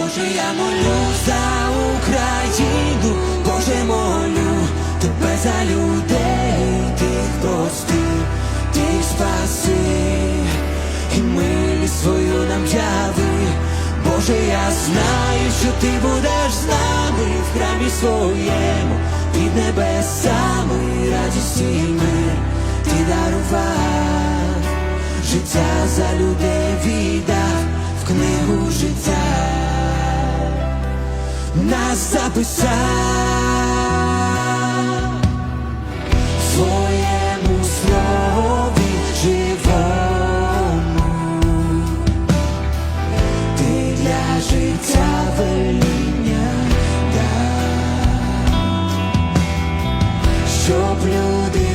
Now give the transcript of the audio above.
Боже, я молю за Україну, Боже, молю тебе за людей, тих прости, тих спаси, і милість свою нам яви. Боже, я знаю, що ти будеш з нами в храмі своєму, під небесами радість і мир ти дарував, життя за людей віддав нас записав своєму слові живому, ти для життя веління дав, щоб люди.